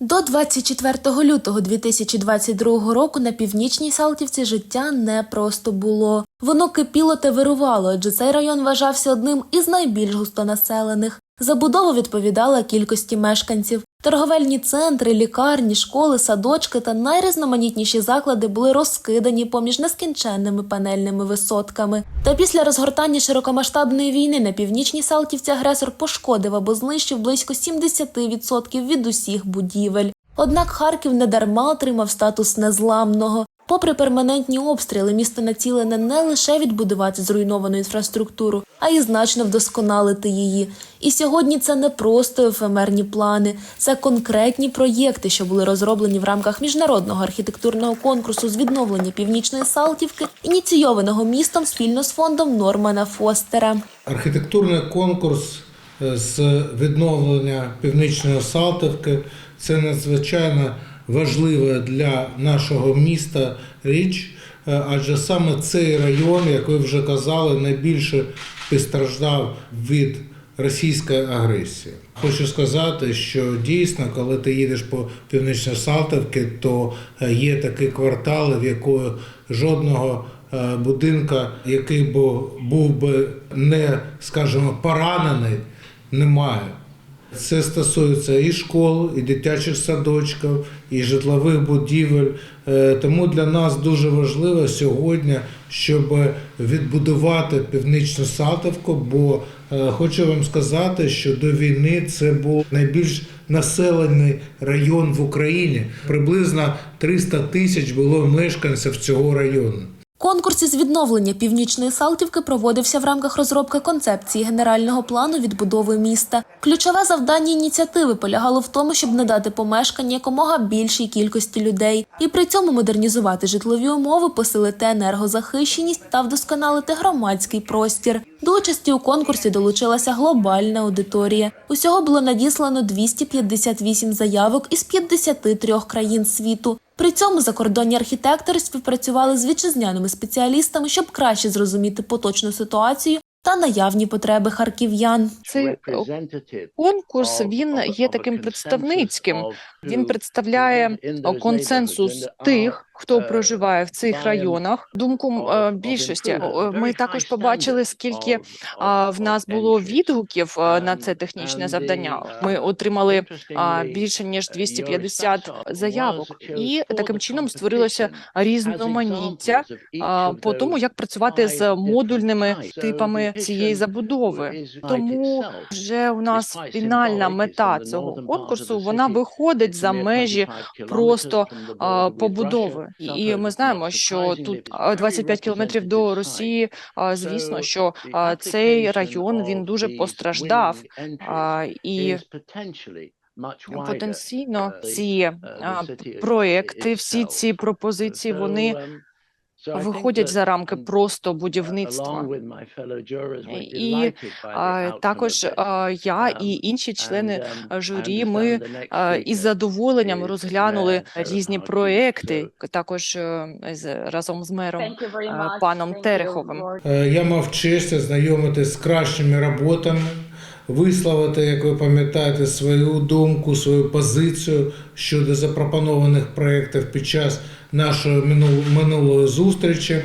До 24 лютого 2022 року на північній Салтівці життя не просто було. Воно кипіло та вирувало, адже цей район вважався одним із найбільш густонаселених. Забудова відповідала кількості мешканців. Торговельні центри, лікарні, школи, садочки та найрізноманітніші заклади були розкидані поміж нескінченними панельними висотками. Та після розгортання широкомасштабної війни на північній Салтівці агресор пошкодив або знищив близько 70% від усіх будівель. Однак Харків недарма отримав статус незламного. Попри перманентні обстріли, місто націлене не лише відбудувати зруйновану інфраструктуру, а й значно вдосконалити її. І сьогодні це не просто ефемерні плани, це конкретні проєкти, що були розроблені в рамках міжнародного архітектурного конкурсу з відновлення північної Салтівки, ініційованого містом спільно з фондом Нормана Фостера. Архітектурний конкурс е, з відновлення північної Салтівки це надзвичайно важлива для нашого міста річ, е, адже саме цей район, як ви вже казали, найбільше постраждав від російської агресії. Хочу сказати, що дійсно, коли ти їдеш по північній Салтівці, то е, є такі квартали, в якої жодного е, будинка, який був би не, скажімо, поранений, немає. Це стосується і школ, і дитячих садочків, і житлових будівель. Е, Тому для нас дуже важливо сьогодні, щоб відбудувати північну Салтівку, бо е, хочу вам сказати, що до війни це був найбільш населений район в Україні. Приблизно 300 тисяч було мешканців цього району. Конкурс із відновлення північної Салтівки проводився в рамках розробки концепції генерального плану відбудови міста. Ключове завдання ініціативи полягало в тому, щоб надати помешкання якомога більшій кількості людей, і при цьому модернізувати житлові умови, посилити енергозахищеність та вдосконалити громадський простір. До участі у конкурсі долучилася глобальна аудиторія. Усього було надіслано 258 заявок із 53 країн світу. При цьому закордонні архітектори співпрацювали з вітчизняними спеціалістами, щоб краще зрозуміти поточну ситуацію та наявні потреби харків'ян. Цей конкурс він є таким представницьким. Він представляє консенсус тих, хто проживає в цих районах. Думку е, більшості Е, ми також побачили, скільки в нас було відгуків е, на це технічне завдання. Ми отримали більше ніж 250 заявок, і таким чином створилося різноманіття по тому, як працювати з модульними типами цієї забудови. Тому вже у нас фінальна мета цього конкурсу вона виходить за межі просто побудови. І ми знаємо, що тут а, 25 кілометрів до Росії. Звісно, що цей район він дуже постраждав, і потенційно ці проекти, всі ці пропозиції, вони виходять за рамки просто будівництва. І а, також я і інші члени журі. Ми із задоволенням розглянули різні проекти, також е, з разом з мером е, паном Тереховим. Е, Я мав честь ознайомитись з кращими роботами, висловити, як ви пам'ятаєте, свою думку, свою позицію щодо запропонованих проєктів під час нашої минулої зустрічі.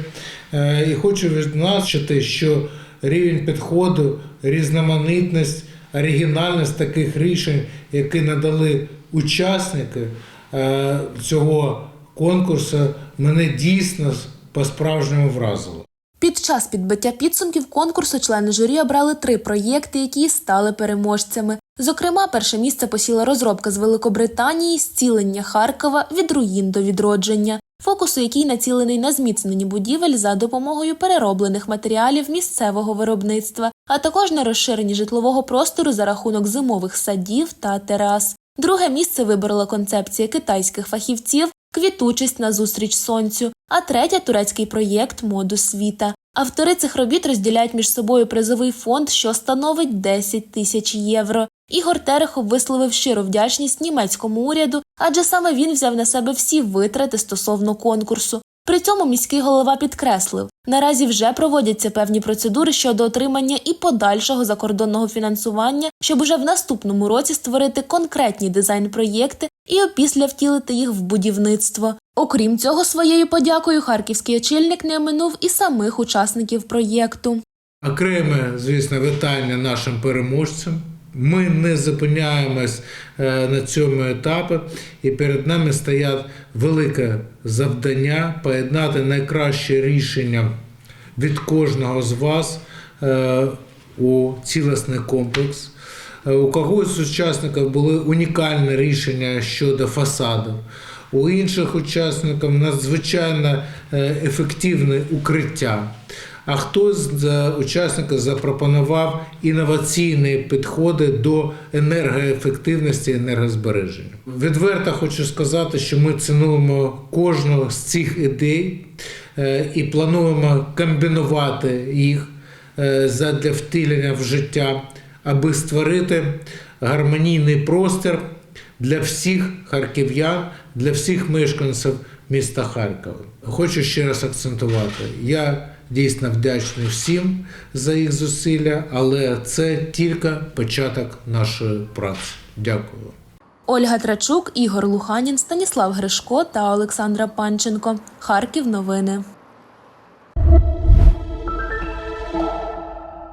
Е, І хочу відзначити, що рівень підходу, різноманітність, оригінальність таких рішень, які надали учасники е, цього конкурсу, мене дійсно по-справжньому вразило. Під час підбиття підсумків конкурсу члени журі обрали три проєкти, які стали переможцями. Зокрема, перше місце посіла розробка з Великобританії зцілення Харкова від руїн до відродження, фокусу, який націлений на зміцнені будівель за допомогою перероблених матеріалів місцевого виробництва, а також на розширенні житлового простору за рахунок зимових садів та терас. Друге місце виборола концепція китайських фахівців квітучість на зустріч сонцю, а третя турецький проєкт моду світа. Автори цих робіт розділяють між собою призовий фонд, що становить 10 тисяч євро. Ігор Терехов висловив щиру вдячність німецькому уряду, адже саме він взяв на себе всі витрати стосовно конкурсу. При цьому міський голова підкреслив, наразі вже проводяться певні процедури щодо отримання і подальшого закордонного фінансування, щоб уже в наступному році створити конкретні дизайн-проєкти і опісля втілити їх в будівництво. Окрім цього, своєю подякою харківський очільник не оминув і самих учасників проєкту. Окреме, звісно, вітання нашим переможцям. Ми не зупиняємось е, на цьому етапі, і перед нами стоять велике завдання поєднати найкраще рішення від кожного з вас е, у цілісний комплекс. Е, У когось з учасників були унікальні рішення щодо фасаду. У інших учасників надзвичайно е, ефективне укриття. А хтось з учасників запропонував інноваційні підходи до енергоефективності енергозбереження. Відверто хочу сказати, що ми цінуємо кожну з цих ідей е, і плануємо комбінувати їх е, задля втілення в життя, аби створити гармонійний простір для всіх харків'ян, для всіх мешканців міста Харкова. Хочу ще раз акцентувати. Я дійсно вдячний всім за їх зусилля, але це тільки початок нашої праці. Дякую. Ольга Трачук, Ігор Луханін, Станіслав Гришко та Олександра Панченко. Харків новини.